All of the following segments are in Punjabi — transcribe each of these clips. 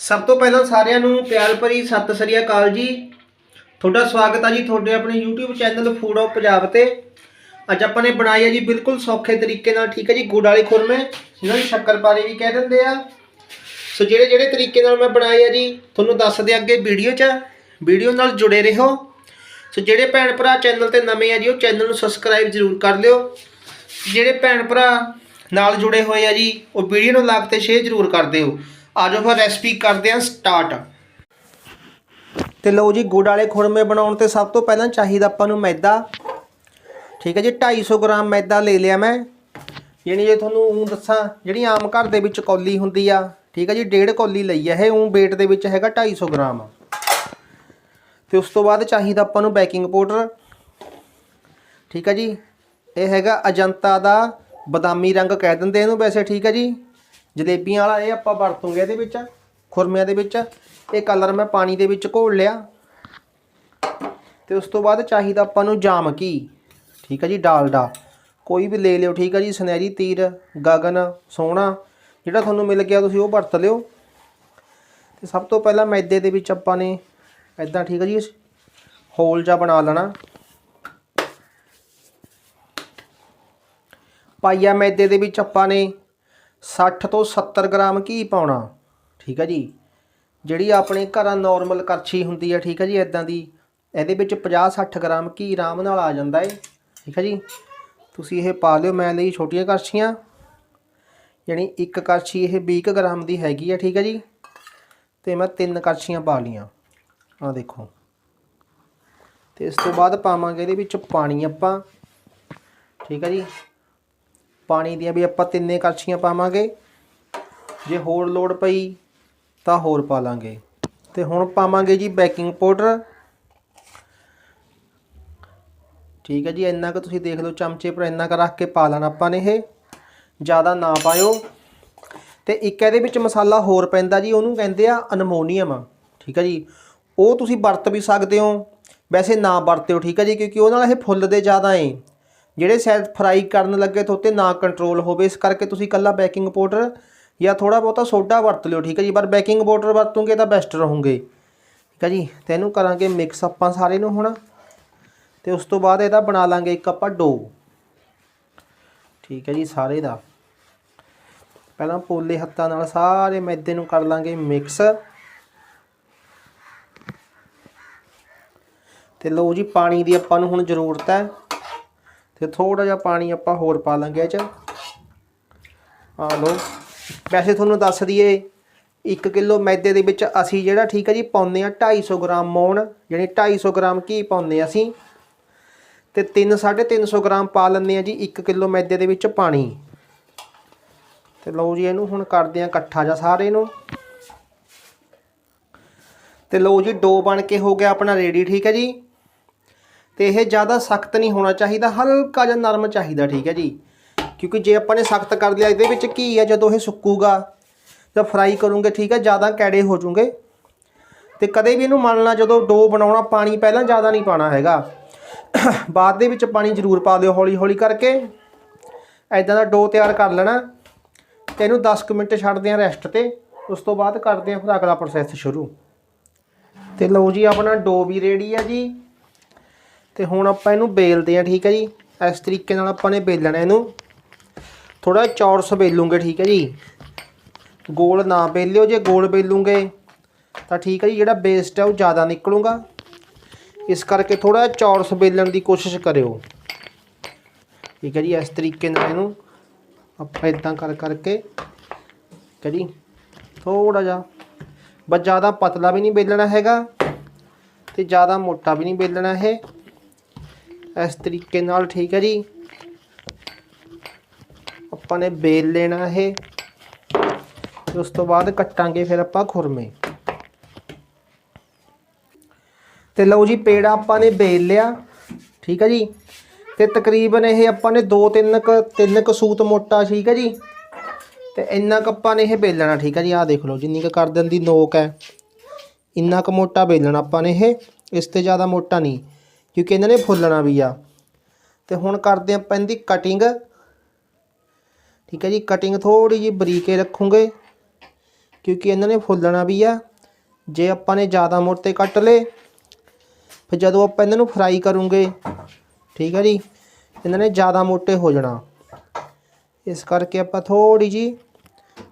ਸਭ ਤੋਂ ਪਹਿਲਾਂ ਸਾਰਿਆਂ ਨੂੰ ਪਿਆਰ ਭਰੀ ਸਤਿ ਸ੍ਰੀ ਅਕਾਲ ਜੀ। ਤੁਹਾਡਾ ਸਵਾਗਤ ਹੈ ਜੀ ਤੁਹਾਡੇ ਆਪਣੇ YouTube channel food of Punjab ਤੇ। ਅੱਜ ਆਪਾਂ ਨੇ ਬਣਾਈ ਹੈ ਜੀ ਬਿਲਕੁਲ ਸੌਖੇ ਤਰੀਕੇ ਨਾਲ, ਠੀਕ ਹੈ ਜੀ, ਗੁੜ ਵਾਲੇ ਖੁਰਮੇ, ਜਿਹਨਾਂ ਨੂੰ ਸ਼ੱਕਰਪਾਰੇ ਵੀ ਕਹਿ ਦਿੰਦੇ ਆ। ਸੋ ਜਿਹੜੇ ਜਿਹੜੇ ਤਰੀਕੇ ਨਾਲ ਮੈਂ ਬਣਾਏ ਆ ਜੀ, ਤੁਹਾਨੂੰ ਦੱਸਦੇ ਅੱਗੇ ਵੀਡੀਓ 'ਚ। ਵੀਡੀਓ ਨਾਲ ਜੁੜੇ ਰਹੋ। ਸੋ ਜਿਹੜੇ ਭੈਣ ਭਰਾ ਚੈਨਲ ਤੇ ਨਵੇਂ ਆ ਜੀ, ਉਹ ਚੈਨਲ ਨੂੰ ਸਬਸਕ੍ਰਾਈਬ ਜ਼ਰੂਰ ਕਰ ਲਿਓ। ਜਿਹੜੇ ਭੈਣ ਭਰਾ ਨਾਲ ਜੁੜੇ ਹੋਏ ਆ ਜੀ, ਉਹ ਵੀਡੀਓ ਨੂੰ ਲਾਈਕ ਤੇ ਸ਼ੇਅਰ ਜ਼ਰੂਰ ਕਰ ਦਿਓ। ਆਜੋ ਫਿਰ ਰੈਸਪੀ ਕਰਦੇ ਹਾਂ ਸਟਾਰਟ ਤੇ ਲਓ ਜੀ, ਗੁੜ ਵਾਲੇ ਖੁਰਮੇ ਬਣਾਉਣ ਤੇ ਸਭ ਤੋਂ ਪਹਿਲਾਂ ਚਾਹੀਦਾ ਆਪਾਂ ਨੂੰ ਮੈਦਾ। ਠੀਕ ਹੈ ਜੀ 250 ਗ੍ਰਾਮ ਮੈਦਾ ਲੈ ਲਿਆ ਮੈਂ। ਯਾਨੀ ਜੇ ਤੁਹਾਨੂੰ ਊਂ ਦੱਸਾਂ, ਜਿਹੜੀ ਆਮ ਘਰ ਦੇ ਵਿੱਚ ਕੌਲੀ ਹੁੰਦੀ ਆ, ਠੀਕ ਹੈ ਜੀ, ਡੇਢ ਕੌਲੀ ਲਈ ਆ, ਇਹ ਊਂ weight ਦੇ ਵਿੱਚ ਹੈਗਾ 250 ਗ੍ਰਾਮ। ਤੇ ਉਸ ਤੋਂ ਬਾਅਦ ਚਾਹੀਦਾ ਆਪਾਂ ਨੂੰ ਬੇਕਿੰਗ ਪਾਊਡਰ ਠੀਕ ਹੈ ਜੀ, ਇਹ ਹੈਗਾ ਅਜੰਤਾ ਦਾ ਬਦਾਮੀ ਰੰਗ ਕਹਿ ਦਿੰਦੇ ਇਹਨੂੰ ਵੈਸੇ, ਠੀਕ ਹੈ ਜੀ। ਜਲੇਬੀਆਂ ਵਾਲਾ ਇਹ ਆਪਾਂ ਵਰਤੋਂਗੇ ਇਹਦੇ ਵਿੱਚ, ਖੁਰਮਿਆਂ ਦੇ ਵਿੱਚ। ਇਹ ਕਲਰ ਮੈਂ ਪਾਣੀ ਦੇ ਵਿੱਚ ਘੋਲ ਲਿਆ। ਤੇ ਉਸ ਤੋਂ ਬਾਅਦ ਚਾਹੀਦਾ ਆਪਾਂ ਨੂੰ ਜਾਮਕੀ, ਠੀਕ ਹੈ ਜੀ, ਡਾਲਡਾ। ਕੋਈ ਵੀ ਲੈ ਲਿਓ, ਠੀਕ ਹੈ ਜੀ, ਸੁਨਹਿਰੀ ਤੀਰ, ਗਗਨ, ਸੋਹਣਾ, ਜਿਹੜਾ ਤੁਹਾਨੂੰ ਮਿਲ ਗਿਆ ਤੁਸੀਂ ਉਹ ਵਰਤ ਲਿਓ। ਤੇ ਸਭ ਤੋਂ ਪਹਿਲਾਂ ਮੈਦੇ ਦੇ ਵਿੱਚ ਆਪਾਂ ਨੇ ਇਦਾਂ ਠੀਕ ਹੈ ਜੀ, ਹੋਲ ਜਿਹਾ ਬਣਾ ਲੈਣਾ। ਪਾਈਆ ਮੈਦੇ ਦੇ ਵਿੱਚ ਆਪਾਂ ਨੇ 60 ਤੋਂ 70 ਗ੍ਰਾਮ ਘੀ ਪਾਉਣਾ, ਠੀਕ ਹੈ ਜੀ। ਜਿਹੜੀ ਆਪਣੇ ਘਰਾਂ ਨਾਰਮਲ ਕਰਛੀ ਹੁੰਦੀ ਹੈ ਠੀਕ ਹੈ ਜੀ ਇਦਾਂ ਦੀ, ਇਹਦੇ ਵਿੱਚ 50-60 ਗ੍ਰਾਮ ਘੀ ਆਰਾਮ ਨਾਲ ਆ ਜਾਂਦਾ ਏ, ਠੀਕ ਹੈ ਜੀ। ਤੁਸੀਂ ਇਹ ਪਾ ਲਿਓ, ਮੈਂ ਲਈ ਛੋਟੀਆਂ ਕਰਛੀਆਂ ਯਾਨੀ ਇੱਕ ਕਰਛੀ ਇਹ 20 ਗ੍ਰਾਮ ਦੀ ਹੈਗੀ ਆ, ਠੀਕ ਹੈ ਜੀ। ਤੇ ਮੈਂ ਤਿੰਨ ਕਰਛੀਆਂ ਪਾ ਲੀਆਂ ਆ ਦੇਖੋ। ਤੇ ਇਸ ਤੋਂ ਬਾਅਦ ਪਾਵਾਂਗੇ ਇਹਦੇ ਵਿੱਚ ਪਾਣੀ ਆਪਾਂ, ਠੀਕ ਹੈ ਜੀ। ਪਾਣੀ ਦੀਆਂ ਵੀ ਆਪਾਂ ਤਿੰਨੇ ਕਰਛੀਆਂ ਪਾਵਾਂਗੇ। ਜੇ ਹੋਰ ਲੋੜ ਪਈ ਤਾਂ ਹੋਰ ਪਾ ਲਾਂਗੇ। ਤੇ ਹੁਣ ਪਾਵਾਂਗੇ ਜੀ ਬੇਕਿੰਗ ਪਾਊਡਰ। ਠੀਕ ਹੈ ਜੀ, ਇੰਨਾ ਕੁ ਤੁਸੀਂ ਦੇਖ ਲਓ ਚਮਚੇ ਪਰ ਇੰਨਾ ਕੁ ਰੱਖ ਕੇ ਪਾ ਲੈਣਾ ਆਪਾਂ ਨੇ ਇਹ। ਜ਼ਿਆਦਾ ਨਾ ਪਾਇਓ। ਤੇ ਇੱਕ ਇਹਦੇ ਵਿੱਚ ਮਸਾਲਾ ਹੋਰ ਪੈਂਦਾ ਜੀ, ਉਹਨੂੰ ਕਹਿੰਦੇ ਆ ਅਨਮੋਨੀਅਮ। ਠੀਕ ਹੈ ਜੀ, ਉਹ ਤੁਸੀਂ ਵਰਤ ਵੀ ਸਕਦੇ ਹੋ। ਵੈਸੇ ਨਾ ਵਰਤਿਓ ਠੀਕ ਹੈ ਜੀ, ਕਿਉਂਕਿ ਉਹ ਨਾਲ ਇਹ ਫੁੱਲਦੇ ਜ਼ਿਆਦਾ ਏ। ਜਿਹੜੇ ਸ਼ਾਇਦ ਫਰਾਈ ਕਰਨ ਲੱਗੇ ਤੁਹਾਤੇ ਨਾ ਕੰਟਰੋਲ ਹੋਵੇ, ਇਸ ਕਰਕੇ ਤੁਸੀਂ ਕੱਲਾ ਬੇਕਿੰਗ ਪਾਊਡਰ ਜਾਂ ਥੋੜਾ ਬਹੁਤਾ ਸੋਡਾ ਵਰਤ ਲਿਓ, ਠੀਕ ਹੈ ਜੀ? ਪਰ ਬੇਕਿੰਗ ਪਾਊਡਰ ਵਰਤੋਂਗੇ ਤਾਂ ਬੈਸਟ ਰਹੋਗੇ। ਠੀਕ ਹੈ ਜੀ? ਤੇ ਇਹਨੂੰ ਕਰਾਂਗੇ ਮਿਕਸ ਆਪਾਂ ਸਾਰੇ ਨੂੰ ਹੁਣ। ਤੇ ਉਸ ਤੋਂ ਬਾਅਦ ਇਹਦਾ ਬਣਾ ਲਾਂਗੇ ਇੱਕ ਆਪਾਂ ਡੋ ਠੀਕ ਹੈ ਜੀ, ਸਾਰੇ ਦਾ। ਪਹਿਲਾਂ ਪੋਲੇ ਹੱਥਾਂ ਨਾਲ ਸਾਰੇ ਮੈਦੇ ਨੂੰ ਕਰ ਲਾਂਗੇ ਮਿਕਸ ਤੇ ਲਓ ਜੀ, ਪਾਣੀ ਦੀ ਆਪਾਂ ਨੂੰ ਹੁਣ ਜ਼ਰੂਰਤ ਹੈ। ਤੇ ਥੋੜਾ ਜਿਹਾ ਪਾਣੀ ਆਪਾਂ ਹੋਰ ਪਾ ਲਾਂਗੇ ਇਹ ਚ। ਆ ਲਓ, ਵੈਸੇ ਤੁਹਾਨੂੰ ਦੱਸ ਦਈਏ 1 ਕਿਲੋ ਮੈਦੇ ਦੇ ਵਿੱਚ ਅਸੀਂ ਜਿਹੜਾ ਠੀਕ ਹੈ ਜੀ ਪਾਉਂਦੇ ਆ 250 ਗ੍ਰਾਮ ਮੌਣ, ਯਾਨੀ 250 ਗ੍ਰਾਮ ਘੀ ਪਾਉਂਦੇ ਅਸੀਂ। ਤੇ 3 350 ਗ੍ਰਾਮ ਪਾ ਲੈਂਦੇ ਆ ਜੀ 1 ਕਿਲੋ ਮੈਦੇ ਦੇ ਵਿੱਚ ਪਾਣੀ। ਤੇ ਲਓ ਜੀ ਇਹਨੂੰ ਹੁਣ ਕਰਦੇ ਆ ਇਕੱਠਾ ਜਿਹਾ ਸਾਰੇ ਨੂੰ। ਤੇ ਲਓ ਜੀ ਡੋ ਬਣ ਕੇ ਹੋ ਗਿਆ ਆਪਣਾ ਰੈਡੀ, ਠੀਕ ਹੈ ਜੀ। ਤੇ ਇਹ ਜ਼ਿਆਦਾ ਸਖਤ ਨਹੀਂ ਹੋਣਾ ਚਾਹੀਦਾ, ਹਲਕਾ ਜਿਹਾ ਨਰਮ ਚਾਹੀਦਾ, ਠੀਕ ਹੈ ਜੀ। ਕਿਉਂਕਿ ਜੇ ਆਪਾਂ ਨੇ ਸਖਤ ਕਰ ਲਿਆ, ਇਹਦੇ ਵਿੱਚ ਕੀ ਹੈ, ਜਦੋਂ ਇਹ ਸੁੱਕੂਗਾ ਜਾਂ ਫਰਾਈ ਕਰੂੰਗੇ, ਠੀਕ ਹੈ, ਜ਼ਿਆਦਾ ਕੈੜੇ ਹੋ ਜੂਗੇ ਤੇ ਕਦੇ ਵੀ ਇਹਨੂੰ ਮੰਨਣਾ ਜਦੋਂ ਡੋ ਬਣਾਉਣਾ, ਪਾਣੀ ਪਹਿਲਾਂ ਜ਼ਿਆਦਾ ਨਹੀਂ ਪਾਣਾ ਹੈਗਾ। ਬਾਅਦ ਦੇ ਵਿੱਚ ਪਾਣੀ ਜ਼ਰੂਰ ਪਾ ਦਿਓ ਹੌਲੀ ਹੌਲੀ ਕਰਕੇ। ਐਦਾਂ ਦਾ ਡੋ ਤਿਆਰ ਕਰ ਲੈਣਾ ਤੇ ਇਹਨੂੰ 10 ਕੁ ਮਿੰਟ ਛੱਡਦੇ ਆ ਰੈਸਟ ਤੇ। ਉਸ ਤੋਂ ਬਾਅਦ ਕਰਦੇ ਆ ਫਿਰ ਅਗਲਾ ਪ੍ਰੋਸੈਸ ਸ਼ੁਰੂ। ਤੇ ਲਓ ਜੀ, ਆਪਣਾ ਡੋ ਵੀ ਰੈਡੀ ਆ ਜੀ। ਤੇ ਹੁਣ ਆਪਾਂ ਇਹਨੂੰ ਬੇਲਦੇ ਆ ਠੀਕ ਹੈ ਜੀ? ਇਸ ਤਰੀਕੇ ਨਾਲ ਆਪਾਂ ਨੇ ਬੇਲਣਾ ਇਹਨੂੰ। ਥੋੜਾ ਚੌਰਸ ਬੇਲੂਗੇ ਠੀਕ ਹੈ ਜੀ? ਗੋਲ ਨਾ ਬੇਲਿਓ, ਜੇ ਗੋਲ ਬੇਲੂਗੇ, ਤਾਂ ਠੀਕ ਹੈ ਜੀ, ਜਿਹੜਾ ਬੇਸਟ ਹੈ ਉਹ ਜ਼ਿਆਦਾ ਨਿਕਲੂਗਾ। ਇਸ ਕਰਕੇ ਥੋੜਾ ਚੌਰਸ ਬੇਲਣ ਦੀ ਕੋਸ਼ਿਸ਼ ਕਰਿਓ। ਠੀਕ ਹੈ ਜੀ, ਇਸ ਤਰੀਕੇ ਨਾਲ ਇਹਨੂੰ ਆਪਾਂ ਇਦਾਂ ਕਰ ਕਰਕੇ, ਠੀਕ ਹੈ ਜੀ ਥੋੜਾ ਜਿਹਾ। ਬਸ ਜ਼ਿਆਦਾ ਪਤਲਾ ਵੀ ਨਹੀਂ ਬੇਲਣਾ ਹੈਗਾ ਤੇ ਜ਼ਿਆਦਾ ਮੋਟਾ ਵੀ ਨਹੀਂ ਬੇਲਣਾ ਇਹ। ਇਸ ਤਰੀਕੇ ਨਾਲ, ਠੀਕ ਹੈ ਜੀ। ਆਪਾਂ ਨੇ ਬੇਲ ਲੈਣਾ ਇਹ। ਉਸ ਤੋਂ ਬਾਅਦ ਕੱਟਾਂਗੇ ਫਿਰ ਆਪਾਂ ਖੁਰਮੇ। ਤੇ ਲਓ ਜੀ, ਪੇੜਾ ਆਪਾਂ ਨੇ ਬੇਲ ਲਿਆ, ਠੀਕ ਹੈ ਜੀ। ਤੇ ਤਕਰੀਬਨ ਇਹ ਆਪਾਂ ਨੇ 2 3 ਕ 3 ਕ ਸੂਤ ਮੋਟਾ, ਠੀਕ ਹੈ ਜੀ। ਤੇ ਇੰਨਾ ਕੁ ਆਪਾਂ ਨੇ ਇਹ ਬੇਲਣਾ, ਠੀਕ ਹੈ ਜੀ। ਆਹ ਦੇਖ ਲਓ, ਜਿੰਨੀ ਕੁ ਕਰ ਦਿੰਦੀ ਨੋਕ ਹੈ। ਇੰਨਾ ਕੁ ਮੋਟਾ ਬੇਲਣਾ ਆਪਾਂ ਨੇ ਇਹ। ਇਸ ਤੇ ਜ਼ਿਆਦਾ ਮੋਟਾ ਨਹੀਂ। ਕਿਉਂਕਿ ਇਹਨਾਂ ਨੇ ਫੁੱਲਣਾ ਵੀ ਆ। ਤੇ ਹੁਣ ਕਰਦੇ ਆਪਾਂ ਇਹਦੀ ਕਟਿੰਗ ਠੀਕ ਹੈ ਜੀ ਕਟਿੰਗ ਥੋੜੀ ਜਿਹੀ ਬਰੀਕੇ ਰੱਖੂਗੇ, ਕਿਉਂਕਿ ਇਹਨਾਂ ਨੇ ਫੁੱਲਣਾ ਵੀ ਆ। ਜੇ ਆਪਾਂ ਨੇ ਜ਼ਿਆਦਾ ਮੋਟੇ ਕੱਟ ਲਏ, ਫਿਰ ਜਦੋਂ ਆਪਾਂ ਇਹਨਾਂ ਨੂੰ ਫਰਾਈ ਕਰੂੰਗੇ, ਠੀਕ ਹੈ ਜੀ, ਇਹਨਾਂ ਨੇ ਜ਼ਿਆਦਾ ਮੋਟੇ ਹੋ ਜਾਣਾ। ਇਸ ਕਰਕੇ ਆਪਾਂ ਥੋੜੀ ਜੀ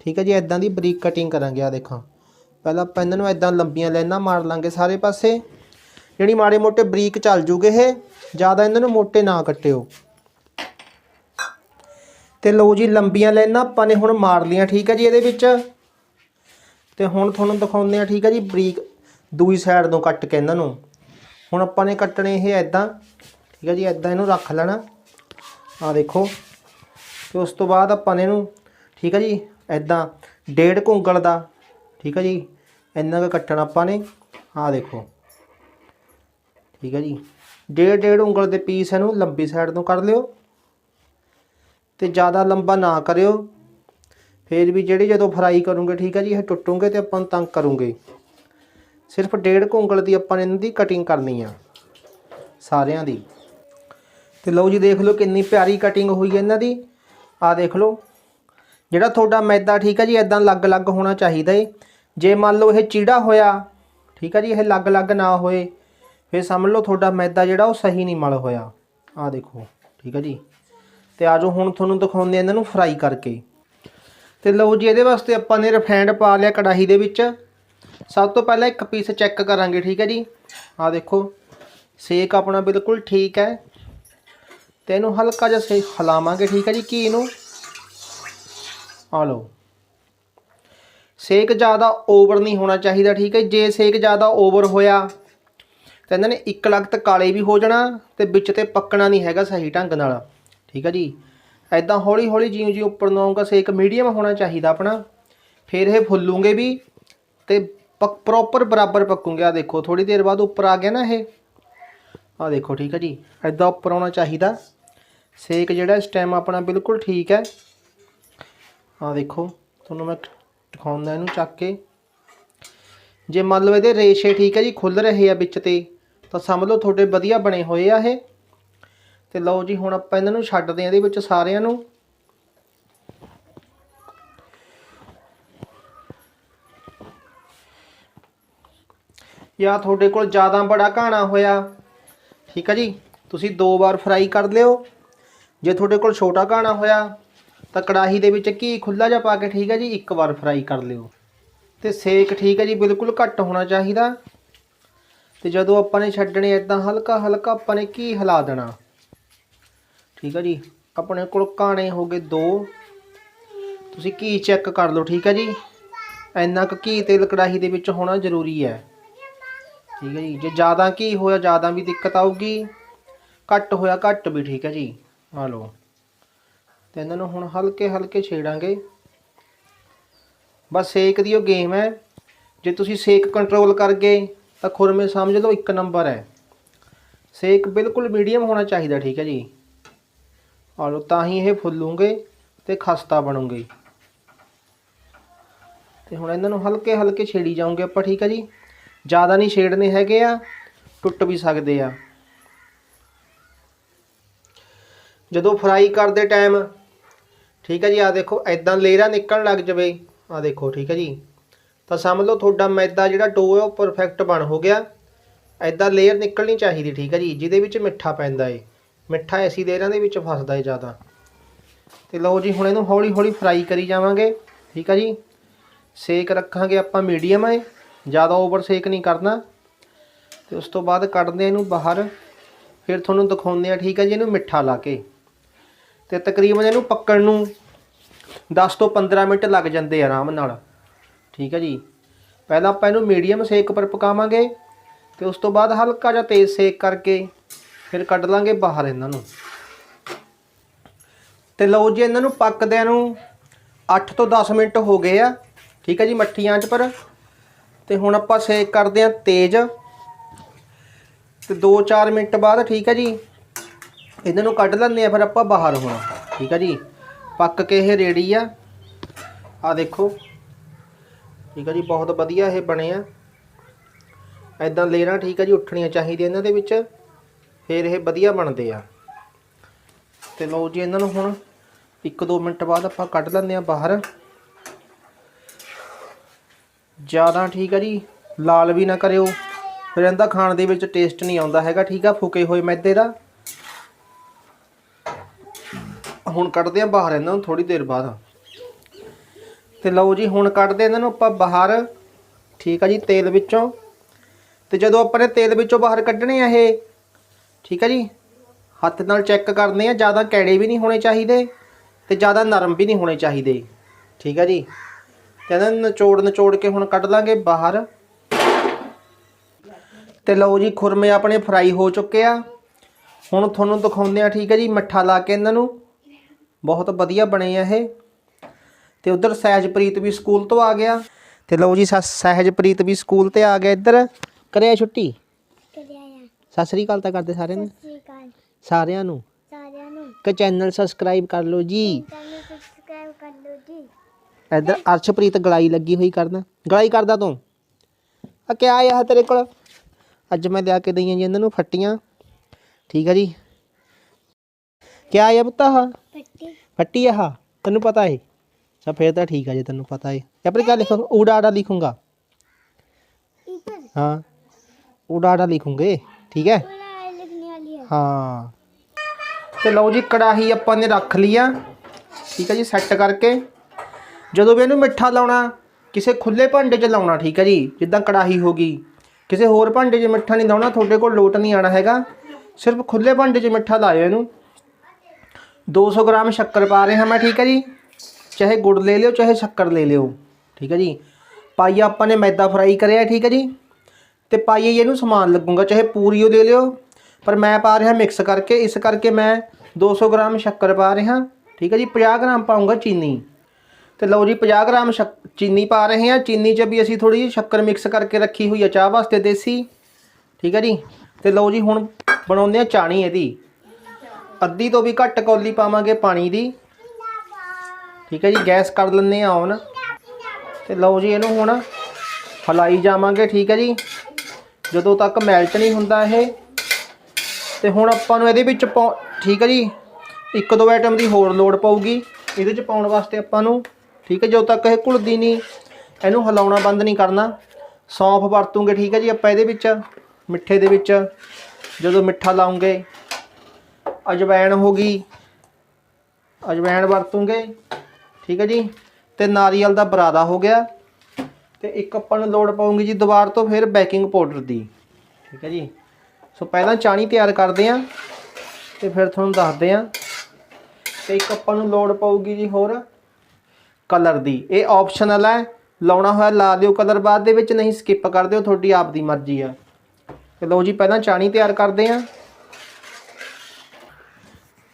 ਠੀਕ ਹੈ ਜੀ ਇਦਾਂ ਦੀ ਬਰੀਕ ਕਟਿੰਗ ਕਰਾਂਗੇ ਆ ਦੇਖਾਂ। ਪਹਿਲਾਂ ਆਪਾਂ ਇਹਨਾਂ ਨੂੰ ਇਦਾਂ ਲੰਬੀਆਂ ਲਾਈਨਾਂ ਮਾਰ ਲਾਂਗੇ ਸਾਰੇ ਪਾਸੇ। ਜਿਹੜੀ ਮਾੜੇ ਮੋਟੇ ਬਰੀਕ ਚੱਲ ਜੂਗੇ ਇਹ, ਜ਼ਿਆਦਾ ਇਹਨਾਂ ਨੂੰ ਮੋਟੇ ਨਾ ਕੱਟਿਓ। ਤੇ ਲਓ ਜੀ, ਲੰਬੀਆਂ ਲਾਈਨਾਂ ਆਪਾਂ ਨੇ ਹੁਣ ਮਾਰ ਲੀਆਂ, ਠੀਕ ਹੈ ਜੀ ਇਹਦੇ ਵਿੱਚ। ਤੇ ਹੁਣ ਤੁਹਾਨੂੰ ਦਿਖਾਉਂਦੇ ਆ ਠੀਕ ਹੈ ਜੀ, ਬਰੀਕ ਦੂਈ ਸਾਈਡ ਤੋਂ ਕੱਟ ਕੇ ਇਹਨਾਂ ਨੂੰ। ਹੁਣ ਆਪਾਂ ਨੇ ਕੱਟਣੇ ਇਹ ਐਦਾਂ ਠੀਕ ਹੈ ਜੀ ਐਦਾਂ ਇਹਨੂੰ ਰੱਖ ਲੈਣਾ। ਆ ਦੇਖੋ, ਤੇ ਉਸ ਤੋਂ ਬਾਅਦ ਆਪਾਂ ਨੇ ਇਹਨੂੰ, ਠੀਕ ਹੈ ਜੀ ਐਦਾਂ ਡੇਢ ਕੁ ਦਾ, ਠੀਕ ਹੈ ਜੀ, ਇੰਨਾ ਕੁ ਕੱਟਣਾ ਆਪਾਂ ਨੇ। ਆ ਦੇਖੋ। ਠੀਕ ਹੈ ਜੀ। ਡੇਢ ਡੇਢ ਉਂਗਲ ਦੇ ਪੀਸ ਇਹਨੂੰ ਲੰਬੀ ਸਾਈਡ ਤੋਂ ਕੱਢ ਲਿਓ ਤੇ ਜ਼ਿਆਦਾ ਲੰਬਾ ਨਾ ਕਰਿਓ। ਫੇਰ ਵੀ ਜਿਹੜੇ ਜਦੋਂ ਫਰਾਈ ਕਰੋਗੇ, ਠੀਕ ਹੈ ਜੀ, ਇਹ ਟੁੱਟੂਗੇ ਤੇ ਆਪਾਂ ਨੂੰ ਤੰਗ ਕਰੂਗੇ। ਸਿਰਫ ਡੇਢ ਕੁ ਉਂਗਲ ਦੀ ਆਪਾਂ ਇਹਨਾਂ ਦੀ ਕਟਿੰਗ ਕਰਨੀ ਆ, ਸਾਰਿਆਂ ਦੀ। ਤੇ ਲਓ ਜੀ, ਦੇਖ ਲਓ ਕਿੰਨੀ ਪਿਆਰੀ ਕਟਿੰਗ ਹੋਈ ਹੈ ਇਹਨਾਂ ਦੀ। ਆ ਦੇਖ ਲਓ, ਜਿਹੜਾ ਤੁਹਾਡਾ ਮੈਦਾ, ਠੀਕ ਹੈ ਜੀ ਇਦਾਂ ਅਲੱਗ ਅਲੱਗ ਹੋਣਾ ਚਾਹੀਦਾ ਏ। ਜੇ ਮੰਨ ਲਓ ਇਹ ਚੀੜਾ ਹੋਇਆ, ਠੀਕ ਹੈ ਜੀ, ਇਹ ਅਲੱਗ ਅਲੱਗ ਨਾ ਹੋਏ ਫਿਰ ਸਮਝ ਲਓ ਤੁਹਾਡਾ ਮੈਦਾ ਜਿਹੜਾ ਉਹ ਸਹੀ ਨਹੀਂ ਮਲ ਹੋਇਆ। ਆ ਦੇਖੋ, ਠੀਕ ਹੈ ਜੀ। ਤੇ ਆਜੋ ਹੁਣ ਤੁਹਾਨੂੰ ਦਿਖਾਉਂਦੇ ਆ ਇਹਨਾਂ ਨੂੰ ਫਰਾਈ ਕਰਕੇ। ਤੇ ਲਓ ਜੀ, ਇਹਦੇ ਵਾਸਤੇ ਆਪਾਂ ਨੇ ਰਿਫਾਈਂਡ ਪਾ ਲਿਆ ਕੜਾਹੀ ਦੇ ਵਿੱਚ। ਸਭ ਤੋਂ ਪਹਿਲਾਂ ਇੱਕ ਪੀਸ ਚੈੱਕ ਕਰਾਂਗੇ, ਠੀਕ ਹੈ ਜੀ। ਆ ਦੇਖੋ ਸੇਕ ਆਪਣਾ ਬਿਲਕੁਲ ਠੀਕ ਹੈ। ਤੇ ਇਹਨੂੰ ਹਲਕਾ ਜਿਹਾ ਸੇ ਹਿਲਾਵਾਂਗੇ, ਠੀਕ ਹੈ ਜੀ ਕੀ ਇਹਨੂੰ ਆ ਲਓ। ਸੇਕ ਜ਼ਿਆਦਾ ਓਵਰ ਨਹੀਂ ਹੋਣਾ ਚਾਹੀਦਾ, ਠੀਕ ਹੈ ਜੇ। ਸੇਕ ਜ਼ਿਆਦਾ ਓਵਰ ਹੋਇਆ ਤਾਂ ਇਹਨਾਂ ਨੇ ਇੱਕ ਲਗਤ ਕਾਲੇ ਵੀ ਹੋ ਜਾਣਾ ਤੇ ਵਿੱਚ ਤੇ ਪੱਕਣਾ ਨਹੀਂ ਹੈਗਾ ਸਹੀ ਢੰਗ ਨਾਲ। ਠੀਕ ਹੈ ਜੀ? ਐਦਾਂ ਹੌਲੀ ਹੌਲੀ ਜਿਉਂ ਜਿਉਂ ਉੱਪਰ ਨੂੰ ਆਉਂਗਾ ਸੇਕ ਮੀਡੀਅਮ ਹੋਣਾ ਚਾਹੀਦਾ ਆਪਣਾ। ਫਿਰ ਇਹ ਫੁੱਲੂਗੇ ਵੀ ਤੇ ਪ੍ਰੋਪਰ ਬਰਾਬਰ ਪੱਕੂਗੇ। ਆ ਦੇਖੋ ਥੋੜੀ ਦੇਰ ਬਾਅਦ ਉੱਪਰ ਆ ਗਿਆ ਨਾ ਇਹ। ਆ ਦੇਖੋ, ਠੀਕ ਹੈ ਜੀ? ਐਦਾਂ ਉੱਪਰ ਆਉਣਾ ਚਾਹੀਦਾ। ਸੇਕ ਜਿਹੜਾ ਇਸ ਟਾਈਮ ਆਪਣਾ ਬਿਲਕੁਲ ਠੀਕ ਹੈ। ਆ ਦੇਖੋ, ਤੁਹਾਨੂੰ ਮੈਂ ਦਿਖਾਉਂਦਾ ਇਹਨੂੰ ਚੱਕ ਕੇ। ਜੇ ਮੰਨ ਲਓ ਇਹਦੇ ਰੇਸ਼ੇ ਠੀਕ ਹੈ ਜੀ ਖੁੱਲ ਰਹੇ ਆ ਵਿੱਚ ਤੇ। ਤਾਂ ਸਮਝ ਲਓ ਤੁਹਾਡੇ ਵਧੀਆ ਬਣੇ ਹੋਏ ਆ ਇਹ। ਤੇ ਲਓ ਜੀ, ਹੁਣ ਆਪਾਂ ਇਹਨਾਂ ਨੂੰ ਛੱਡਦੇ ਆ ਇਹਦੇ ਵਿੱਚ ਸਾਰਿਆਂ ਨੂੰ। ਜਾਂ ਤੁਹਾਡੇ ਕੋਲ ਜ਼ਿਆਦਾ ਬੜਾ ਘਾਣਾ ਹੋਇਆ, ਠੀਕ ਹੈ ਜੀ? ਤੁਸੀਂ ਦੋ ਵਾਰ ਫਰਾਈ ਕਰ ਲਿਓ। ਜੇ ਤੁਹਾਡੇ ਕੋਲ ਛੋਟਾ ਘਾਣਾ ਹੋਇਆ, ਤਾਂ ਕੜਾਹੀ ਦੇ ਵਿੱਚ ਘੀ ਖੁੱਲਾ ਜਿਹਾ ਪਾ ਕੇ, ਠੀਕ ਹੈ ਜੀ, ਇੱਕ ਵਾਰ ਫਰਾਈ ਕਰ ਲਿਓ। ਤੇ ਸੇਕ, ਠੀਕ ਹੈ ਜੀ, ਬਿਲਕੁਲ ਘੱਟ ਹੋਣਾ ਚਾਹੀਦਾ। ਤੇ ਜਦੋਂ ਆਪਾਂ ਨੇ ਛੱਡਣੇ ਇਦਾਂ ਹਲਕਾ ਹਲਕਾ ਆਪਾਂ ਨੇ ਘੀ ਹਿਲਾ ਦੇਣਾ? ਠੀਕ ਹੈ ਜੀ? ਆਪਣੇ ਕੋਲ ਕਾਣੇ ਹੋ ਗਏ ਦੋ। ਤੁਸੀਂ ਘੀ ਚੈੱਕ ਕਰ ਲਓ, ਠੀਕ ਹੈ ਜੀ? ਇੰਨਾ ਕੁ ਘੀ ਤੇਲ ਕੜਾਹੀ ਦੇ ਵਿੱਚ ਹੋਣਾ ਜ਼ਰੂਰੀ ਹੈ। ਠੀਕ ਹੈ ਜੀ? ਜੇ ਜ਼ਿਆਦਾ ਘੀ ਹੋਇਆ, ਜ਼ਿਆਦਾ ਵੀ ਦਿੱਕਤ ਆਊਗੀ। ਘੱਟ ਹੋਇਆ, ਘੱਟ ਵੀ, ਠੀਕ ਹੈ ਜੀ? ਆ ਲਓ। ਤੇ ਇਹਨਾਂ ਨੂੰ ਹੁਣ ਹਲਕੇ ਹਲਕੇ ਛੇੜਾਂਗੇ। ਬਸ ਸੇਕ ਦੀ ਉਹ ਗੇਮ ਹੈ। ਜੇ ਤੁਸੀਂ ਸੇਕ ਕੰਟਰੋਲ ਕਰ ਗਏ ਤਾਂ ਖੁਰਮੇ ਸਮਝ ਲਓ ਇੱਕ ਨੰਬਰ ਹੈ, ਸੇਕ ਬਿਲਕੁਲ ਮੀਡੀਅਮ ਹੋਣਾ ਚਾਹੀਦਾ, ਠੀਕ ਹੈ ਜੀ। ਆ ਤਾਂ ਹੀ ਇਹ ਫੁੱਲੂਗੇ ਤੇ ਖਸਤਾ ਬਣੂਗੇ। ਤੇ ਹੁਣ ਇਹਨਾਂ ਨੂੰ ਹਲਕੇ ਹਲਕੇ ਛੇੜੀ ਜਾਉਂਗੇ ਆਪਾਂ, ਠੀਕ ਹੈ ਜੀ। ਜ਼ਿਆਦਾ ਨਹੀਂ ਛੇੜਨੇ ਹੈਗੇ ਆ, ਟੁੱਟ ਵੀ ਸਕਦੇ ਆ। ਜਦੋਂ ਫਰਾਈ ਕਰਦੇ ਟਾਈਮ ਠੀਕ ਹੈ ਜੀ ਆ ਦੇਖੋ ਐਦਾਂ ਲੇਅਰਾਂ ਨਿਕਲਣ ਲੱਗ ਜਵੇ। ਆ ਦੇਖੋ, ਠੀਕ ਹੈ ਜੀ। ਤਾਂ ਸਮਝ ਲਓ ਤੁਹਾਡਾ ਮੈਦਾ ਜਿਹੜਾ ਡੋ ਹੈ ਉਹ ਪਰਫੈਕਟ ਬਣ ਹੋ ਗਿਆ। ਐਦਾਂ ਲੇਅਰ ਨਿਕਲਣੀ ਚਾਹੀਦੀ, ਠੀਕ ਹੈ ਜੀ। ਜਿਹਦੇ ਵਿੱਚ ਮਿੱਠਾ ਪੈਂਦਾ ਏ। ਮਿੱਠਾ ਐਸੀ ਲੇਅਰਾਂ ਦੇ ਵਿੱਚ ਫਸਦਾ ਏ ਜ਼ਿਆਦਾ। ਤੇ ਲਓ ਜੀ, ਹੁਣ ਇਹਨੂੰ ਹੌਲੀ ਹੌਲੀ ਫਰਾਈ ਕਰੀ ਜਾਵਾਂਗੇ। ਠੀਕ ਹੈ ਜੀ। ਸੇਕ ਰੱਖਾਂਗੇ ਆਪਾਂ ਮੀਡੀਅਮ ਹੈ ਜ਼ਿਆਦਾ ਓਵਰ ਸੇਕ ਨਹੀਂ ਕਰਨਾ। ਤੇ ਉਸ ਤੋਂ ਬਾਅਦ ਕੱਢਦੇ ਇਹਨੂੰ ਬਾਹਰ। ਫਿਰ ਤੁਹਾਨੂੰ ਦਿਖਾਉਂਦੇ ਆ ਠੀਕ ਹੈ ਜੀ, ਇਹਨੂੰ ਮਿੱਠਾ ਲਾ ਕੇ। ਤੇ ਤਕਰੀਬਨ ਇਹਨੂੰ ਪੱਕਣ ਨੂੰ 10 ਤੋਂ 15 ਮਿੰਟ ਲੱਗ ਜਾਂਦੇ ਆਰਾਮ ਨਾਲ। ਠੀਕ ਹੈ ਜੀ। ਪਹਿਲਾਂ ਆਪਾਂ ਇਹਨੂੰ ਮੀਡੀਅਮ ਸੇਕ ਪਰ ਪਕਾਵਾਂਗੇ ਤੇ ਉਸ ਤੋਂ ਬਾਅਦ ਹਲਕਾ ਜਿਹਾ ਤੇਜ਼ ਸੇਕ ਕਰਕੇ ਫਿਰ ਕੱਢ ਲਾਂਗੇ ਬਾਹਰ ਇਹਨਾਂ ਨੂੰ। ਤੇ ਲਓ ਜੀ, ਇਹਨਾਂ ਨੂੰ ਪੱਕਦਿਆਂ ਨੂੰ 8 ਤੋਂ 10 ਮਿੰਟ ਹੋ ਗਏ ਆ। ਠੀਕ ਹੈ ਜੀ, ਮੱਠੀਆਂ 'ਚ ਪਰ। ਤੇ ਹੁਣ ਆਪਾਂ ਸੇਕ ਕਰਦੇ ਆ ਤੇਜ਼। ਤੇ 2-4 ਮਿੰਟ ਬਾਅਦ ਠੀਕ ਹੈ ਜੀ, ਇਹਨਾਂ ਨੂੰ ਕੱਢ ਲੈਂਦੇ ਆ ਫਿਰ ਆਪਾਂ ਬਾਹਰ ਹੋਣਾ। ਠੀਕ ਹੈ ਜੀ, ਪੱਕ ਕੇ ਇਹ ਰੈਡੀ ਆ। ਆ ਦੇਖੋ। ਠੀਕ ਹੈ ਜੀ, ਬਹੁਤ ਵਧੀਆ ਇਹ ਬਣੇ ਆ। ਐਦਾਂ ਲੇਰਾਂ ਠੀਕ ਹੈ ਜੀ, ਉੱਠਣੀਆਂ ਚਾਹੀਦੀਆਂ ਇਹਨਾਂ ਦੇ ਵਿੱਚ, ਫਿਰ ਇਹ ਵਧੀਆ ਬਣਦੇ ਆ। ਤੇ ਲਓ ਜੀ ਇਹਨਾਂ ਨੂੰ ਹੁਣ 1-2 ਮਿੰਟ ਬਾਅਦ ਆਪਾਂ ਕੱਢ ਲੈਂਦੇ ਆ ਬਾਹਰ। ਜ਼ਿਆਦਾ ਠੀਕ ਹੈ ਜੀ, ਲਾਲ ਵੀ ਨਾ ਕਰਿਓ। ਫਿਰ ਇਹਦਾ ਖਾਣ ਦੇ ਵਿੱਚ ਟੇਸਟ ਨਹੀਂ ਆਉਂਦਾ ਹੈਗਾ, ਠੀਕ ਆ, ਫੁਕੇ ਹੋਏ ਮੈਦੇ ਦਾ। ਹੁਣ ਕੱਢਦੇ ਆ ਬਾਹਰ ਇਹਨਾਂ ਨੂੰ ਥੋੜੀ ਦੇਰ ਬਾਅਦ। ਤੇ ਲਓ ਜੀ, ਹੁਣ ਕੱਢਦੇ ਇਹਨਾਂ ਨੂੰ ਆਪਾਂ ਬਾਹਰ। ਠੀਕ ਆ ਜੀ, ਤੇਲ ਵਿੱਚੋਂ। ਤੇ ਜਦੋਂ ਆਪਾਂ ਨੇ ਤੇਲ ਵਿੱਚੋਂ ਬਾਹਰ ਕੱਢਣੇ ਆ ਇਹ, ਠੀਕ ਆ ਜੀ, ਹੱਥ ਨਾਲ ਚੈੱਕ ਕਰਦੇ ਆ, ਜ਼ਿਆਦਾ ਕੈੜੇ ਵੀ ਨਹੀਂ ਹੋਣੇ ਚਾਹੀਦੇ ਤੇ ਜ਼ਿਆਦਾ ਨਰਮ ਵੀ ਨਹੀਂ ਹੋਣੇ ਚਾਹੀਦੇ। ਠੀਕ ਆ ਜੀ, ਤੇ ਇਹਨਾਂ ਨੂੰ ਨਚੋੜ ਨਚੋੜ ਕੇ ਹੁਣ ਕੱਢ ਲਾਂਗੇ ਬਾਹਰ। ਤੇ ਲਓ ਜੀ, ਖੁਰਮੇ ਆਪਣੇ ਫਰਾਈ ਹੋ ਚੁੱਕੇ ਆ। ਹੁਣ ਤੁਹਾਨੂੰ ਦਿਖਾਉਂਦੇ ਆ, ਠੀਕ ਹੈ ਜੀ, ਮਿੱਠਾ ਲਾ ਕੇ ਇਹਨਾਂ ਨੂੰ। ਬਹੁਤ ਵਧੀਆ ਬਣੇ ਆ ਇਹ। ਤੇ ਉਧਰ ਸਹਿਜਪ੍ਰੀਤ ਵੀ ਸਕੂਲ ਤੋਂ ਆ ਗਿਆ। ਤੇ ਲਓ ਜੀ ਸ- ਸਹਿਜਪ੍ਰੀਤ ਵੀ ਸਕੂਲ ਤੇ ਆ ਗਿਆ ਇੱਧਰ। ਕਰਿਆ ਛੁੱਟੀ? ਕਰਿਆ ਆ। ਸਤਿ ਸ੍ਰੀ ਅਕਾਲ ਤਾਂ ਕਰਦੇ ਸਾਰਿਆਂ ਨੂੰ। ਸਤਿ ਸ਼੍ਰੀ ਅਕਾਲ ਸਾਰਿਆਂ ਨੂੰ। ਸਾਰਿਆਂ ਨੂੰ। ਕਿ ਚੈਨਲ ਸਬਸਕ੍ਰਾਈਬ ਕਰ ਲਓ ਜੀ। ਚੈਨਲ ਸਬਸਕ੍ਰਾਈਬ ਕਰ ਲਓ ਜੀ। ਇੱਧਰ ਅਰਸ਼ਪ੍ਰੀਤ ਗਲਾਈ ਲੱਗੀ ਹੋਈ ਕਰਦਾ ਗਲਾਈ ਕਰਦਾ ਤੂੰ? ਆ ਕਿਆ ਆਇਆ ਤੇਰੇ ਕੋਲ? ਅੱਜ ਮੈਂ ਲਿਆ ਕੇ ਦਈਆਂ ਜੀ ਇਹਨਾਂ ਨੂੰ ਫੱਟੀਆਂ। ਠੀਕ ਆ ਜੀ। ਕਿਆ ਆਇਆ ਪੁੱਤਾ ਆਹ? ਪੱਟੀ ਫੱਟੀ ਆਹ? ਤੈਨੂੰ ਪਤਾ ਹੈ ਅੱਛਾ, ਫੇਰ ਤਾਂ ਠੀਕ ਆ ਜੇ ਤੈਨੂੰ ਪਤਾ ਹੈ ਆਪਣੇ ਕਿਆ ਲਿਖੋ ਊੜਾ ਆੜਾ ਲਿਖੂੰਗਾ। ਇਧਰ ਹਾਂ ਊੜਾ ਆੜਾ ਲਿਖੂੰਗੇ, ਠੀਕ ਹੈ? ਪੂਰਾ ਲਿਖਣੇ ਵਾਲੀ ਹੈ। ਹਾਂ ਤੇ ਲਓ ਜੀ, ਕੜਾਹੀ ਆਪਾਂ ਨੇ ਰੱਖ ਲਿਆ ਠੀਕ ਹੈ ਜੀ, ਸੈੱਟ ਕਰਕੇ। ਜਦੋਂ ਵੀ ਇਹਨੂੰ ਮਿੱਠਾ ਲਾਉਣਾ, ਕਿਸੇ ਖੁੱਲੇ ਭਾਂਡੇ 'ਚ ਲਾਉਣਾ, ਠੀਕ ਹੈ ਜੀ, ਜਿੱਦਾਂ ਕੜਾਹੀ ਹੋ ਗਈ। ਕਿਸੇ ਹੋਰ ਭਾਂਡੇ 'ਚ ਮਿੱਠਾ ਨਹੀਂ ਲਾਉਣਾ, ਤੁਹਾਡੇ ਕੋਲ ਲੋਟ ਨਹੀਂ ਆਣਾ ਹੈਗਾ। ਸਿਰਫ ਖੁੱਲੇ ਭਾਂਡੇ 'ਚ ਮਿੱਠਾ ਲਾਇਓ ਇਹਨੂੰ। 200 ਗ੍ਰਾਮ ਸ਼ੱਕਰ ਪਾ ਰਿਹਾ ਮੈਂ, ਠੀਕ ਹੈ ਜੀ। ਚਾਹੇ ਗੁੜ ਲੈ ਲਿਓ, ਚਾਹੇ ਸ਼ੱਕਰ ਲੈ ਲਿਓ। ਠੀਕ ਹੈ ਜੀ? ਪਾਈਆ ਆਪਾਂ ਨੇ ਮੈਦਾ ਫਰਾਈ ਕਰਿਆ, ਠੀਕ ਹੈ ਜੀ? ਤੇ ਪਾਈਏ ਇਹਨੂੰ ਸਮਾਨ ਲੱਗੂਗਾ, ਚਾਹੇ ਪੂਰੀ ਉਹ ਲੈ ਲਿਓ। ਪਰ ਮੈਂ ਪਾ ਰਿਹਾ ਮਿਕਸ ਕਰਕੇ, ਇਸ ਕਰਕੇ ਮੈਂ 200 ਗ੍ਰਾਮ ਸ਼ੱਕਰ ਪਾ ਰਿਹਾ, ਠੀਕ ਹੈ ਜੀ? 50 ਗ੍ਰਾਮ ਪਾਉਂਗਾ ਚੀਨੀ। ਤੇ ਲਓ ਜੀ 50 ਗ੍ਰਾਮ ਸ਼ੱਕ- ਚੀਨੀ ਪਾ ਰਹੇ ਹਾਂ। ਚੀਨੀ 'ਚ ਵੀ ਅਸੀਂ ਥੋੜੀ ਜਿਹੀ ਸ਼ੱਕਰ ਮਿਕਸ ਕਰਕੇ ਰੱਖੀ ਹੋਈ ਹੈ ਚਾਹ ਵਾਸਤੇ ਦੇਸੀ। ਠੀਕ ਹੈ ਜੀ? ਤੇ ਲਓ ਜੀ, ਹੁਣ ਬਣਾਉਂਦੇ ਆ ਚਾਣੀ ਇਹਦੀ। ਅੱਧੀ ਤੋਂ ਵੀ ਘੱਟ ਕੌਲੀ ਪਾਵਾਂਗੇ ਪਾਣੀ ਦੀ। ਠੀਕ ਹੈ ਜੀ, ਗੈਸ ਕਰ ਲੈਂਦੇ ਆ ਔਨ ਤੇ ਲਓ ਜੀ ਇਹਨੂੰ ਹੁਣ ਹਲਾਈ ਜਾਵਾਂਗੇ, ਠੀਕ ਹੈ ਜੀ। ਜਦੋਂ ਤੱਕ ਮੈਲਟ ਨਹੀਂ ਹੁੰਦਾ ਇਹ। ਤੇ ਹੁਣ ਆਪਾਂ ਨੂੰ ਇਹਦੇ ਵਿੱਚ ਪਾਉ- ਠੀਕ ਹੈ ਜੀ, ਇੱਕ ਦੋ ਆਈਟਮ ਦੀ ਹੋਰ ਲੋੜ ਪਊਗੀ। ਇਹਦੇ ਚ ਪਾਉਣ ਵਾਸਤੇ ਆਪਾਂ ਨੂੰ, ਠੀਕ ਹੈ, ਜਦੋਂ ਤੱਕ ਇਹ ਘੁਲਦੀ ਨਹੀਂ, ਇਹਨੂੰ ਹਿਲਾਉਣਾ ਬੰਦ ਨਹੀਂ ਕਰਨਾ। ਸੌਂਫ ਵਰਤੂਗੇ, ਠੀਕ ਹੈ ਜੀ, ਆਪਾਂ ਇਹਦੇ ਵਿੱਚ, ਮਿੱਠੇ ਦੇ ਵਿੱਚ। ਜਦੋਂ ਮਿੱਠਾ ਲਾਉਂਗੇ ਅਜਵਾਇਣ ਹੋ ਗਈ। ਅਜਵਾਇਣ ਵਰਤੂਗੇ। ਠੀਕ ਹੈ ਜੀ? ਤੇ ਨਾਰੀਅਲ ਦਾ ਬਰਾਦਾ ਹੋ ਗਿਆ। ਤੇ ਇੱਕ ਆਪਾਂ ਨੂੰ ਲੋੜ ਪਊਗੀ ਜੀ ਦੁਬਾਰ ਤੋਂ ਫਿਰ ਬੇਕਿੰਗ ਪਾਊਡਰ ਦੀ। ਠੀਕ ਹੈ ਜੀ? ਸੋ ਪਹਿਲਾਂ ਚਾਣੀ ਤਿਆਰ ਕਰਦੇ ਆਂ ਤੇ ਫਿਰ ਤੁਹਾਨੂੰ ਦੱਸਦੇ ਆਂ ਤੇ ਇੱਕ ਆਪਾਂ ਨੂੰ ਲੋੜ ਪਊਗੀ ਜੀ ਹੋਰ ਕਲਰ ਦੀ। ਇਹ ਆਪਸ਼ਨਲ ਹੈ। ਲਾਉਣਾ ਹੋਇਆ ਲਾ ਦਿਓ ਕਲਰ, ਬਾਅਦ ਦੇ ਵਿੱਚ ਨਹੀਂ ਸਕਿਪ ਕਰ ਦਿਓ, ਤੁਹਾਡੀ ਆਪ ਦੀ ਮਰਜ਼ੀ ਆ। ਤੇ ਲਓ ਜੀ, ਪਹਿਲਾਂ ਚਾਣੀ ਤਿਆਰ ਕਰਦੇ ਆਂ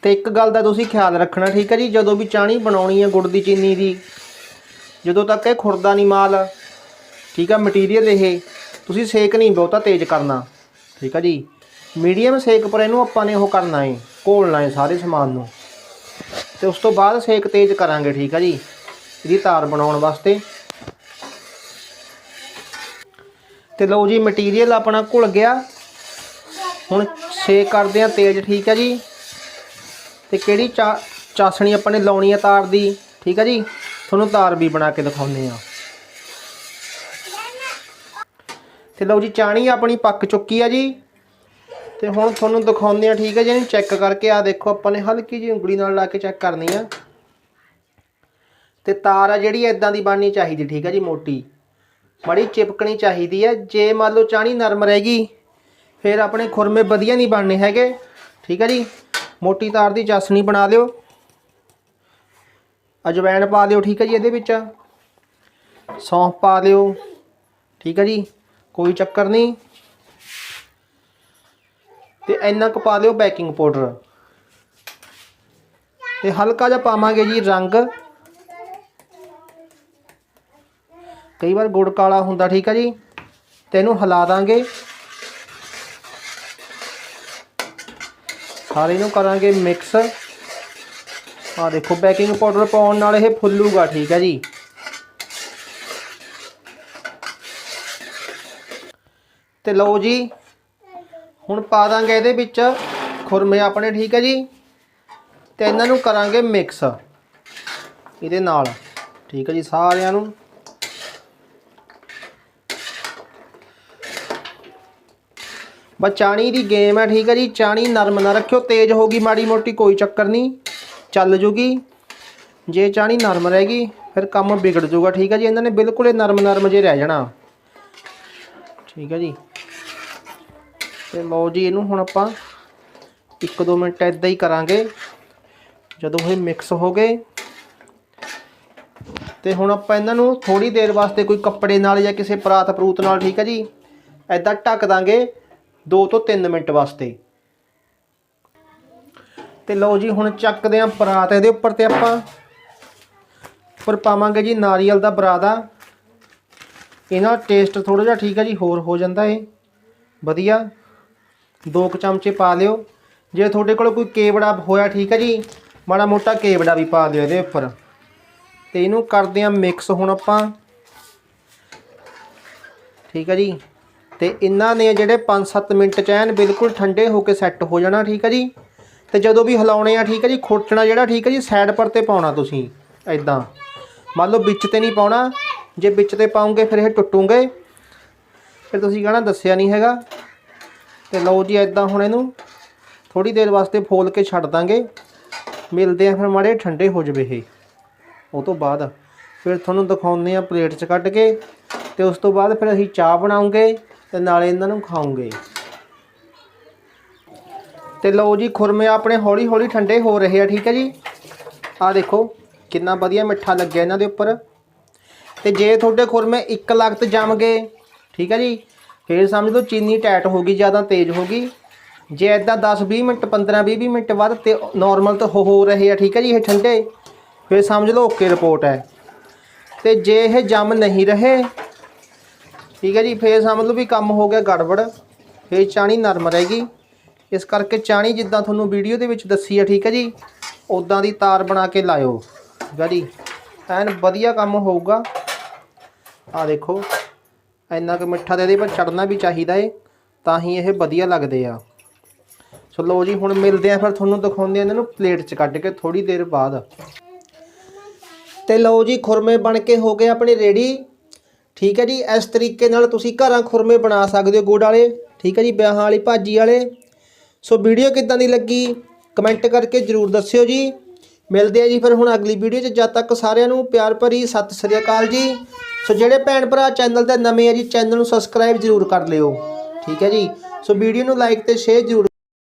ਤੇ ਇੱਕ ਗੱਲ ਦਾ ਤੁਸੀਂ ਖਿਆਲ ਰੱਖਣਾ, ਠੀਕ ਹੈ ਜੀ? ਜਦੋਂ ਵੀ ਚਾਣੀ ਬਣਾਉਣੀ ਹੈ ਗੁੜ ਦੀ, ਚੀਨੀ ਦੀ, ਜਦੋਂ ਤੱਕ ਇਹ ਖੁਰਦਾ ਨਹੀਂ ਮਾਲ, ਠੀਕ ਆ ਮਟੀਰੀਅਲ ਇਹ, ਤੁਸੀਂ ਸੇਕ ਨਹੀਂ ਬਹੁਤਾ ਤੇਜ਼ ਕਰਨਾ, ਠੀਕ ਆ ਜੀ? ਮੀਡੀਅਮ ਸੇਕ ਪਰ ਇਹਨੂੰ ਆਪਾਂ ਨੇ ਉਹ ਕਰਨਾ ਹੈ ਘੋਲਣਾ ਹੈ ਸਾਰੇ ਸਮਾਨ ਨੂੰ। ਤੇ ਉਸ ਤੋਂ ਬਾਅਦ ਸੇਕ ਤੇਜ਼ ਕਰਾਂਗੇ, ਠੀਕ ਹੈ ਜੀ? ਇਹਦੀ ਤਾਰ ਬਣਾਉਣ ਵਾਸਤੇ। ਤੇ ਲਓ ਜੀ ਮਟੀਰੀਅਲ ਆਪਣਾ ਘੁਲ ਗਿਆ। ਹੁਣ ਸੇਕ ਕਰਦੇ ਆ ਤੇਜ਼, ਠੀਕ ਹੈ ਜੀ? ਤੇ ਕਿਹੜੀ ਚਾ ਚਾਸਣੀ ਆਪਾਂ ਨੇ ਲਾਉਣੀ ਆ ਤਾਰ ਦੀ? ਠੀਕ ਆ ਜੀ? ਤੁਹਾਨੂੰ ਤਾਰ ਵੀ ਬਣਾ ਕੇ ਦਿਖਾਉਂਦੇ ਆ। ਤੇ ਲਓ ਜੀ, ਚਾਣੀ ਆਪਣੀ ਪੱਕ ਚੁੱਕੀ ਆ ਜੀ। ਤੇ ਹੁਣ ਤੁਹਾਨੂੰ ਦਿਖਾਉਂਦੇ ਆ, ਠੀਕ ਹੈ ਜੀ? ਇਹਨੂੰ ਚੈੱਕ ਕਰਕੇ ਆ ਦੇਖੋ, ਆਪਾਂ ਨੇ ਹਲਕੀ ਜਿਹੀ ਉਂਗਲੀ ਨਾਲ ਲਾ ਕੇ ਚੈੱਕ ਕਰਨੀ ਆ। ਤੇ ਤਾਰ ਆ ਜਿਹੜੀ ਇਦਾਂ ਦੀ ਬਣਨੀ ਚਾਹੀਦੀ, ਠੀਕ ਹੈ ਜੀ, ਮੋਟੀ। ਬੜੀ ਚਿਪਕਣੀ ਚਾਹੀਦੀ ਹੈ ਜੇ ਮੰਨ ਲਓ ਚਾਣੀ ਨਰਮ ਰਹੇਗੀ ਫਿਰ ਆਪਣੇ ਖੁਰਮੇ ਵਧੀਆ ਨਹੀਂ ਬਣਨੇ ਹੈਗੇ। ਠੀਕ ਹੈ ਜੀ? ਮੋਟੀ ਤਾਰ ਦੀ ਚਾਸਣੀ ਬਣਾ ਲਿਓ ਅਜਵਾਇਣ ਪਾ ਲਿਓ ਠੀਕ ਹੈ ਜੀ ਇਹਦੇ ਵਿੱਚ। ਸੌਂਫ ਪਾ ਲਿਓ ਠੀਕ ਹੈ ਜੀ, ਕੋਈ ਚੱਕਰ ਨਹੀਂ। ਤੇ ਇੰਨਾ ਕੁ ਪਾ ਲਿਓ ਬੇਕਿੰਗ ਪਾਊਡਰ ਤੇ ਹਲਕਾ ਜਿਹਾ ਪਾਵਾਂਗੇ ਜੀ ਰੰਗ। ਕਈ ਵਾਰ ਗੁੜ ਕਾਲਾ ਹੁੰਦਾ, ਠੀਕ ਹੈ ਜੀ, ਤੇ ਇਹਨੂੰ ਹਿਲਾ ਦਾਂਗੇ। ਸਾਰੇ ਨੂੰ ਕਰਾਂਗੇ ਮਿਕਸ ਆ ਦੇਖੋ ਬੇਕਿੰਗ ਪਾਊਡਰ ਪਾਉਣ ਨਾਲ ਇਹ ਫੁੱਲੂਗਾ, ਠੀਕ ਹੈ ਜੀ। ਤੇ ਲਓ ਜੀ, ਹੁਣ ਪਾ ਦਾਂਗੇ ਇਹਦੇ ਵਿੱਚ ਖੁਰਮੇ ਆਪਣੇ, ਠੀਕ ਹੈ ਜੀ। ਤੇ ਇਹਨਾਂ ਨੂੰ ਕਰਾਂਗੇ ਮਿਕਸ ਇਹਦੇ ਨਾਲ, ਠੀਕ ਹੈ ਜੀ, ਸਾਰਿਆਂ ਨੂੰ। ਬਸ ਚਾਣੀ ਦੀ ਗੇਮ ਹੈ, ਠੀਕ ਹੈ ਜੀ। ਚਾਣੀ ਨਰਮ ਨਾ ਰੱਖਿਓ, ਤੇਜ਼ ਹੋਗੀ ਮਾੜੀ ਮੋਟੀ, ਕੋਈ ਚੱਕਰ ਨਹੀਂ। ਚੱਲ ਜੂਗੀ। ਜੇ ਚਾਣੀ ਨਰਮ ਰਹੇਗੀ ਫਿਰ ਕੰਮ ਵਿਗੜ ਜਾਊਗਾ ਠੀਕ ਹੈ ਜੀ। ਇਹਨਾਂ ਨੇ ਬਿਲਕੁਲ ਇਹ ਨਰਮ ਨਰਮ ਜੇ ਰਹਿ ਜਾਣਾ। ਠੀਕ ਹੈ ਜੀ। ਤੇ ਲਓ ਜੀ, ਇਹਨੂੰ ਹੁਣ ਆਪਾਂ 1-2 ਮਿੰਟ ਇਦਾਂ ਹੀ ਕਰਾਂਗੇ। ਜਦੋਂ ਇਹ ਮਿਕਸ ਹੋ ਗਏ। ਤੇ ਹੁਣ ਆਪਾਂ ਇਹਨਾਂ ਨੂੰ ਥੋੜੀ ਦੇਰ ਵਾਸਤੇ ਕੋਈ ਕੱਪੜੇ ਨਾਲ ਜਾਂ ਕਿਸੇ ਪਰਾਤ ਪਰੂਤ ਨਾਲ, ਠੀਕ ਹੈ ਜੀ ਐਦਾਂ ਢੱਕ ਦਾਂਗੇ। 2 ਤੋਂ 3 ਮਿੰਟ ਵਾਸਤੇ। ਤੇ ਲਓ ਜੀ, ਹੁਣ ਚੱਕਦੇ ਆਂ ਪਰਾਤ। ਇਹਦੇ ਉੱਪਰ ਤੇ ਆਪਾਂ ਉੱਪਰ ਪਾਵਾਂਗੇ ਜੀ ਨਾਰੀਅਲ ਦਾ ਬਰਾਦਾ ਇਹਨਾਂ ਟੇਸਟ ਥੋੜਾ ਜਿਹਾ ਠੀਕ ਹੈ ਜੀ, ਹੋਰ ਹੋ ਜਾਂਦਾ ਏ ਵਧੀਆ। ਦੋ ਕੁ ਚਮਚੇ ਪਾ ਲਿਓ। ਜੇ ਤੁਹਾਡੇ ਕੋਲ ਕੋਈ ਕੇਵੜਾ ਹੋਇਆ ਠੀਕ ਹੈ ਜੀ, ਮਾੜਾ ਮੋਟਾ ਕੇਵੜਾ ਵੀ ਪਾ ਦਿਓ ਇਹਦੇ ਉੱਪਰ। ਤੇ ਇਹਨੂੰ ਕਰਦੇ ਆਂ ਮਿਕਸ ਹੁਣ ਆਪਾਂ। ਠੀਕ ਹੈ ਜੀ। ਤੇ ਇਹਨਾਂ ਨੇ ਜਿਹੜੇ 5-7 ਮਿੰਟ ਚ ਐਨ ਬਿਲਕੁਲ ਠੰਡੇ ਹੋ ਕੇ ਸੈੱਟ ਹੋ ਜਾਣਾ, ਠੀਕ ਹੈ ਜੀ? ਤੇ ਜਦੋਂ ਵੀ ਹਿਲਾਉਣੇ ਆ, ਠੀਕ ਹੈ ਜੀ? ਖੋਟਣਾ ਜਿਹੜਾ, ਠੀਕ ਹੈ ਜੀ? ਸਾਈਡ ਪਰ ਤੇ ਪਾਉਣਾ ਤੁਸੀਂ ਐਦਾਂ ਮੰਨ ਲਓ ਵਿੱਚ ਤੇ ਨਹੀਂ ਪਾਉਣਾ, ਜੇ ਵਿੱਚ ਤੇ ਪਾਉਂਗੇ ਫਿਰ ਇਹ ਟੁੱਟੂਗੇ। ਫਿਰ ਤੁਸੀਂ ਕਹਣਾ ਦੱਸਿਆ ਨਹੀਂ ਹੈਗਾ। ਤੇ ਲਓ ਜੀ ਐਦਾਂ ਹੁਣ ਇਹਨੂੰ ਥੋੜੀ ਦੇਰ ਵਾਸਤੇ ਫੋਲ ਕੇ ਛੱਡ ਦਾਂਗੇ। ਮਿਲਦੇ ਆ ਫਿਰ ਮਾੜੇ ਠੰਡੇ ਹੋ ਜਵੇ ਇਹ। ਉਹ ਤੋਂ ਬਾਅਦ ਫਿਰ ਤੁਹਾਨੂੰ ਦਿਖਾਉਂਦੇ ਆ ਪਲੇਟ 'ਚ ਕੱਢ ਕੇ। ਤੇ ਉਸ ਤੋਂ ਬਾਅਦ ਫਿਰ ਅਸੀਂ ਚਾਹ ਬਣਾਉਂਗੇ। ਤੇ ਨਾਲੇ ਇਹਨਾਂ ਨੂੰ ਖਾਉਂਗੇ। ਤੇ ਲਓ ਜੀ, ਖੁਰਮੇ ਆਪਣੇ ਹੌਲੀ ਹੌਲੀ ਠੰਡੇ ਹੋ ਰਹੇ ਆ, ਠੀਕ ਹੈ ਜੀ? ਆ ਦੇਖੋ, ਕਿੰਨਾ ਵਧੀਆ ਮਿੱਠਾ ਲੱਗਿਆ ਇਹਨਾਂ ਦੇ ਉੱਪਰ। ਤੇ ਜੇ ਤੁਹਾਡੇ ਖੁਰਮੇ ਇੱਕ ਲਗਤ ਜੰਮ ਗਏ ਠੀਕ ਹੈ ਜੀ? ਫਿਰ ਸਮਝ ਲਓ, ਚੀਨੀ ਟੈਟ ਹੋ ਗਈ, ਜ਼ਿਆਦਾ ਤੇਜ਼ ਹੋ ਗਈ। ਜੇ ਐਦਾਂ 10 20 ਮਿੰਟ 15 20 20 ਮਿੰਟ ਬਾਅਦ ਤੇ ਨਾਰਮਲ ਤਾਂ ਹੋ ਰਹੇ ਆ, ਠੀਕ ਹੈ ਜੀ, ਇਹ ਠੰਡੇ, ਫਿਰ ਸਮਝ ਲਓ, ਓਕੇ ਰਿਪੋਰਟ ਹੈ। ਤੇ ਜੇ ਇਹ ਜੰਮ ਨਹੀਂ ਰਹੇ ਠੀਕ ਹੈ ਜੀ, ਫੇਰ ਸਮਝ ਲਓ ਵੀ ਕੰਮ ਹੋ ਗਿਆ ਗੜਬੜ, ਫੇਰ ਚਾਣੀ ਨਰਮ ਰਹੇਗੀ ਇਸ ਕਰਕੇ ਚਾਣੀ ਜਿੱਦਾਂ ਤੁਹਾਨੂੰ ਵੀਡੀਓ ਦੇ ਵਿੱਚ ਦੱਸੀ ਹੈ, ਠੀਕ ਹੈ ਜੀ ਉਦਾਂ ਦੀ ਤਾਰ ਬਣਾ ਕੇ ਲਾਇਓ। ਠੀਕ ਹੈ ਜੀ ਐਨ ਵਧੀਆ ਕੰਮ ਹੋਊਗਾ। ਆ ਦੇਖੋ, ਇੰਨਾ ਕੁ ਮਿੱਠਾ ਤੇ ਇਹਦੇ ਪਰ ਚੜਨਾ ਵੀ ਚਾਹੀਦਾ ਏ, ਤਾਂ ਹੀ ਇਹ ਵਧੀਆ ਲੱਗਦੇ ਆ। ਸੋ ਲਓ ਜੀ, ਹੁਣ ਮਿਲਦੇ ਆ, ਫਿਰ ਤੁਹਾਨੂੰ ਦਿਖਾਉਂਦੇ ਆ ਇਹਨਾਂ ਨੂੰ ਪਲੇਟ 'ਚ ਕੱਢ ਕੇ ਥੋੜੀ ਦੇਰ ਬਾਅਦ। ਤੇ ਲਓ ਜੀ, ਖੁਰਮੇ ਬਣ ਕੇ ਹੋ ਗਏ ਆਪਣੇ ਰੈਡੀ ਠੀਕ ਹੈ ਜੀ, ਇਸ ਤਰੀਕੇ ਨਾਲ ਤੁਸੀਂ ਘਰਾਂ ਖੁਰਮੇ ਬਣਾ ਸਕਦੇ ਹੋ ਗੁੜ ਵਾਲੇ, ਠੀਕ ਹੈ ਜੀ, ਵਿਆਹਾਂ ਵਾਲੀ ਭਾਜੀ ਵਾਲੇ। ਸੋ ਵੀਡੀਓ ਕਿੱਦਾਂ ਦੀ ਲੱਗੀ ਕਮੈਂਟ ਕਰਕੇ ਜਰੂਰ ਦੱਸਿਓ ਜੀ। ਮਿਲਦੇ ਆ ਜੀ ਫਿਰ ਹੁਣ ਅਗਲੀ ਵੀਡੀਓ 'ਚ, ਜਦ ਤੱਕ ਸਾਰਿਆਂ ਨੂੰ ਪਿਆਰ ਭਰੀ ਸਤਿ ਸ੍ਰੀ ਅਕਾਲ ਜੀ। ਸੋ ਜਿਹੜੇ ਭੈਣ ਭਰਾ ਚੈਨਲ ਤੇ ਨਵੇਂ ਆ ਜੀ, ਚੈਨਲ ਨੂੰ ਸਬਸਕ੍ਰਾਈਬ ਜਰੂਰ ਕਰ ਲਿਓ, ਠੀਕ ਹੈ ਜੀ। ਸੋ ਵੀਡੀਓ ਨੂੰ ਲਾਈਕ ਤੇ ਸ਼ੇਅਰ ਜਰੂਰ